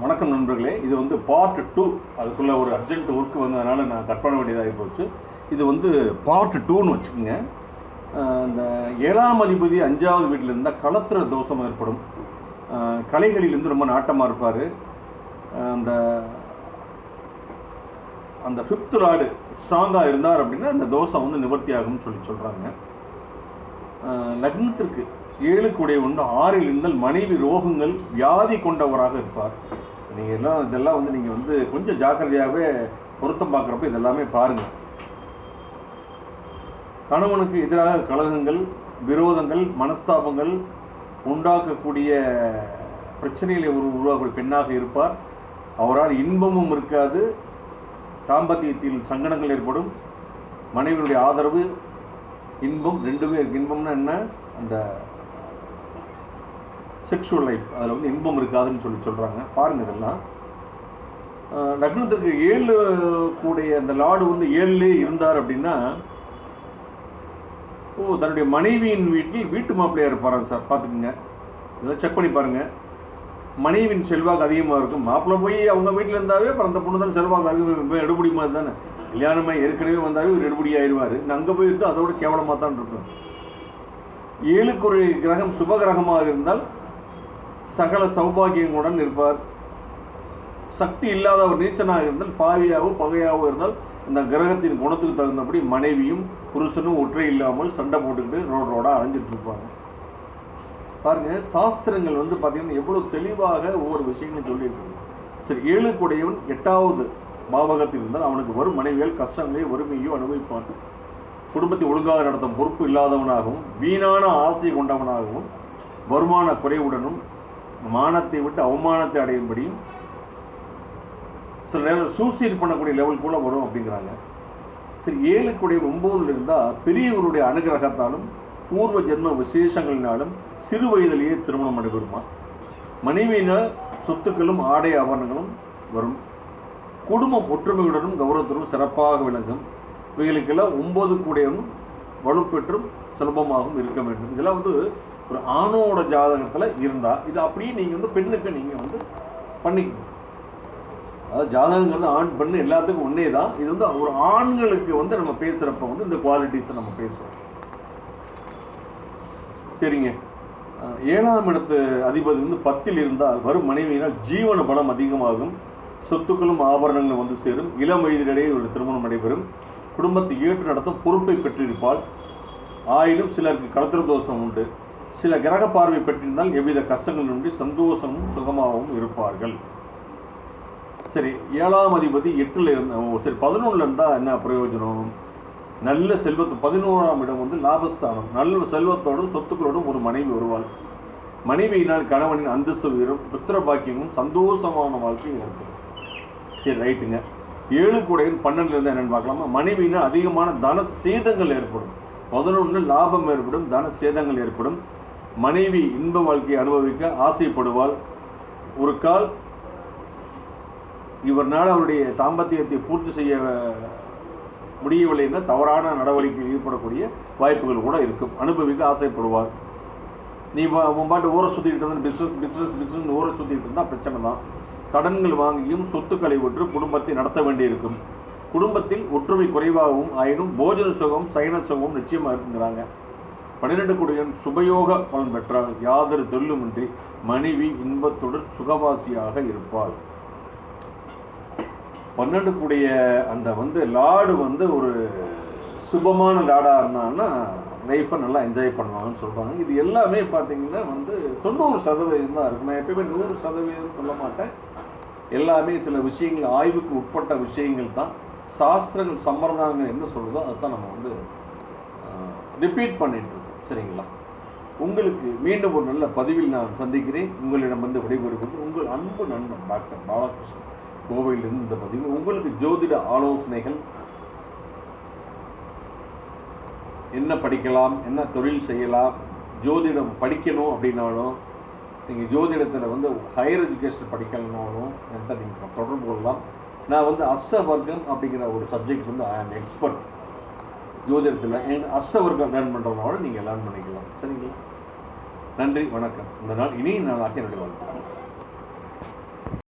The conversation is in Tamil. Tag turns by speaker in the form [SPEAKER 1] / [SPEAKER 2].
[SPEAKER 1] வணக்கம் நண்பர்களே. இது வந்து பார்ட் டூ அதுக்குள்ளே ஒரு அர்ஜென்ட் ஒர்க் வந்ததுனால நான் கட் பண்ண வேண்டியதாகி போச்சு. இது வந்து பார்ட் டூன்னு வச்சுக்கோங்க. இந்த ஏழாம் அதிபதி அஞ்சாவது வீட்டில் இருந்தால் களத்திர தோஷம் ஏற்படும். கலைகளிலிருந்து ரொம்ப நாட்டமாக இருப்பார். அந்த அந்த ஃபிஃப்த் ராடு ஸ்ட்ராங்காக இருந்தார் அப்படின்னா அந்த தோஷம் வந்து நிவர்த்தி ஆகும்னு சொல்லி சொல்கிறாங்க லக்னத்திற்கு ஏழுக்குடைய வந்து ஆறில் இருந்தால் மனைவி ரோகங்கள் வியாதி கொண்டவராக இருப்பார். நீங்கள் எல்லாம் இதெல்லாம் வந்து நீங்கள் வந்து கொஞ்சம் ஜாக்கிரதையாகவே பொருத்தம் பார்க்குறப்ப இதெல்லாமே பாருங்கள் கணவனுக்கு எதிராக கழகங்கள் விரோதங்கள் மனஸ்தாபங்கள் உண்டாக்கக்கூடிய பிரச்சனைகளை ஒரு உருவாக்கக்கூடிய பெண்ணாக இருப்பார். அவரால் இன்பமும் இருக்காது தாம்பத்தியத்தில் சங்கடங்கள் ஏற்படும். மனைவியுடைய ஆதரவு இன்பம் ரெண்டுமே இன்பம்னா என்ன? அந்த செக்ஷுவல் லைஃப் அதில் வந்து இன்பம் இருக்காதுன்னு சொல்லி சொல்கிறாங்க பாருங்க இதெல்லாம். அஹ் ஏழு கூடிய அந்த லார்டு வந்து ஏழுலே இருந்தார் அப்படின்னா ஓ தன்னுடைய மனைவியின் வீட்டில் வீட்டு மாப்பிள்ளையா இருப்பாராங்க சார். பார்த்துக்குங்க. இதெல்லாம் செக் பண்ணி பாருங்கள் மனைவியின் செல்வாக்கு அதிகமாக இருக்கும். மாப்பிள்ளை போய் அவங்க வீட்டில் இருந்தாவே அப்புறம் அந்த பொண்ணு தான் செல்வாக்கு அதிகம் எடுபடி மாதிரி தானே. கல்யாணமாக ஏற்கனவே வந்தாவே ஒரு எடுபடி ஆயிடுவார் அங்கே போய் இருந்து அதோட கேவலமாக தான் இருக்கும் ஏழுக்குறை கிரகம் சுப கிரகமாக இருந்தால் சகல சௌபாகியங்களுடன் இருப்பார் சக்தி இல்லாத ஒரு நீச்சனாக இருந்தால் பாவியாகவோ பகையாகவோ இருந்தால் அந்த கிரகத்தின் குணத்துக்கு தகுந்தபடி மனைவியும் புருஷனும் ஒற்றை இல்லாமல் சண்டை போட்டுக்கிட்டு ரோடு ரோடாக அலைஞ்சிட்டு இருப்பாங்க. பாருங்க சாஸ்திரங்கள் வந்து பார்த்தீங்கன்னா எவ்வளோ தெளிவாக ஒவ்வொரு விஷயங்களும் சொல்லியிருக்காங்க. சரி ஏழுக்குடையவன் எட்டாவது பாவகத்தில் இருந்தால் அவனுக்கு வரும் மனைவியால் கஷ்டங்களையோ வறுமையோ அனுபவிப்பான். குடும்பத்தை ஒழுங்காக நடத்தும் பொறுப்பு இல்லாதவனாகவும் வீணான ஆசை கொண்டவனாகவும் வருமான குறைவுடனும் மானத்தை விட்டு அவமானத்தை அடையும்படியும் சில நேரம் சூசைட் பண்ணக்கூடிய லெவல் கூட வரும் அப்படிங்கிறாங்க. சரி ஏழு கூடிய ஒன்பதுல இருந்தால் பெரியவருடைய அனுகிரகத்தாலும் பூர்வ ஜென்ம விசேஷங்களினாலும் சிறு வயதிலேயே திருமணம் நடைபெறுமா? மனைவியினால் சொத்துக்களும் ஆடை ஆபரணங்களும் வரும். குடும்பம் ஒற்றுமையுடனும் கௌரவத்துடனும் சிறப்பாக விளங்கும். இவைகளுக்கெல்லாம் ஒன்பது கூடையவும் வலுப்பெற்றும் சுலபமாகவும் இருக்க வேண்டும். இதெல்லாம் வந்து ஒரு ஆணோட ஜாதகத்தில் இருந்தால் இது அப்படியே நீங்கள் வந்து பெண்ணுக்கு நீங்கள் வந்து பண்ணிக்கணும். அதாவது ஜாதகங்கிறது ஆண் பெண் எல்லாத்துக்கும் ஒன்றே தான் இது வந்து ஒரு ஆண்களுக்கு வந்து நம்ம பேசுகிறப்ப வந்து இந்த குவாலிட்டிஸை நம்ம பேசுகிறோம் சரிங்க. ஏழாம் இடத்து அதிபதி வந்து பத்தில் இருந்தால் வரும் மனைவியினால் ஜீவன பலம் அதிகமாகும். சொத்துக்களும் ஆபரணங்களும் வந்து சேரும். இளம் வயதிலேயே ஒரு திருமணம் நடைபெறும். குடும்பத்தை ஏற்று நடத்தும் பொறுப்பை பெற்றிருப்பாள். ஆயினும் சிலருக்கு கலத்திர தோஷம் உண்டு. சில கிரக பார்வை பெற்றிருந்தால் எவ்வித கஷ்டங்களின்றி சந்தோஷமும் சுகமாகவும் இருப்பார்கள். சரி ஏழாம் அதிபதி எட்டுல இருந்த சரி பதினொன்னுல இருந்தா என்ன பிரயோஜனம்? நல்ல செல்வத்து பதினோராம் இடம் வந்து லாபஸ்தானம். நல்ல செல்வத்தோடும் சொத்துக்களோடும் ஒரு மனைவி வருவாள். மனைவியினால் கணவனின் அந்தஸ்து உயரும் புத்திர பாக்கியமும் சந்தோஷமான வாழ்க்கையும் ஏற்படும். சரி ரைட்டுங்க. ஏழு கூடையில் பன்னெண்டுல இருந்து என்னன்னு பார்க்கலாமா? மனைவியினால் அதிகமான தன சேதங்கள் ஏற்படும். பதினொன்று லாபம் ஏற்படும் தன சேதங்கள் ஏற்படும். மனைவி இன்ப வாழ்க்கையை அனுபவிக்க ஆசைப்படுவாள். ஒரு கால் இவர்னால் அவருடைய தாம்பத்தியத்தை பூர்த்தி செய்ய முடியவில்லைன்னா தவறான நடவடிக்கையில் ஈடுபடக்கூடிய வாய்ப்புகள் கூட இருக்கும். அனுபவிக்க ஆசைப்படுவார் நீ பாட்டு ஊரை சுற்றிட்டு இருந்தால் பிஸ்னஸ் பிஸ்னஸ் பிஸ்னஸ் ஊரை சுற்றிட்டு இருந்தால் பிரச்சனை தான். கடன்கள் வாங்கியும் சொத்துக்களை விற்று குடும்பத்தை நடத்த வேண்டியிருக்கும். குடும்பத்தில் ஒற்றுமை குறைவாகவும் ஆயினும் போஜன சுகம் சைன சுகமும் நிச்சயமாக இருக்குங்கிறாங்க. பன்னிரண்டு குடியன் சுபயோக பலன் பெற்றால் யாதொரு தொல்லுமின்றி மனைவி இன்பத்துடன் சுகவாசியாக இருப்பாள். பன்னெண்டு கூடிய அந்த வந்து லாடு வந்து ஒரு சுபமான லாடாக இருந்தாங்கன்னா லைஃப்பை நல்லா என்ஜாய் பண்ணுவாங்கன்னு சொல்கிறாங்க இது எல்லாமே பார்த்தீங்கன்னா வந்து தொண்ணூறு சதவீதம் தான் இருக்கு நான் எப்பயுமே நூறு சதவீதம் சொல்ல மாட்டேன். எல்லாமே சில விஷயங்கள் ஆய்வுக்கு உட்பட்ட விஷயங்கள் தான். சாஸ்திரங்கள் சம்பிரதாயங்கள் என்ன சொல்லுதோ அதைத்தான் நம்ம வந்து ரிப்பீட் பண்ணிட்டு இருக்கோம். சரிங்களா? உங்களுக்கு மீண்டும் ஒரு நல்ல பதிவில் நான் சந்திக்கிறேன். உங்களிடம் வந்து விடைபெறுவது உங்கள் அன்பு நண்பன் டாக்டர் பாலகிருஷ்ணன். கோவையிலிருந்து இந்த பதிவு உங்களுக்கு ஜோதிட ஆலோசனைகள் என்ன படிக்கலாம் என்ன தொழில் செய்யலாம் ஜோதிடம் படிக்கணும் அப்படின்னாலும் நீங்கள் ஜோதிடத்தில் வந்து ஹையர் எஜுகேஷன் படிக்கணும்னாலும் என்கிட்ட நீங்கள் தொடர்பு கொள்ளலாம். நான் வந்து அஸ்ஸ வர்க்கம் அப்படிங்கிற ஒரு சப்ஜெக்ட் வந்து ஐ ஆம் எக்ஸ்பர்ட் ஜோதிடத்தில் அஷ்டவர்க்கம் லேர்ன் பண்ணுறதுனால நீங்கள் லேர்ன் பண்ணிக்கலாம். சரிங்களா? நன்றி வணக்கம். இந்த நாள் இனிய நாளாக என்னுடைய வாழ்த்துக்கள்.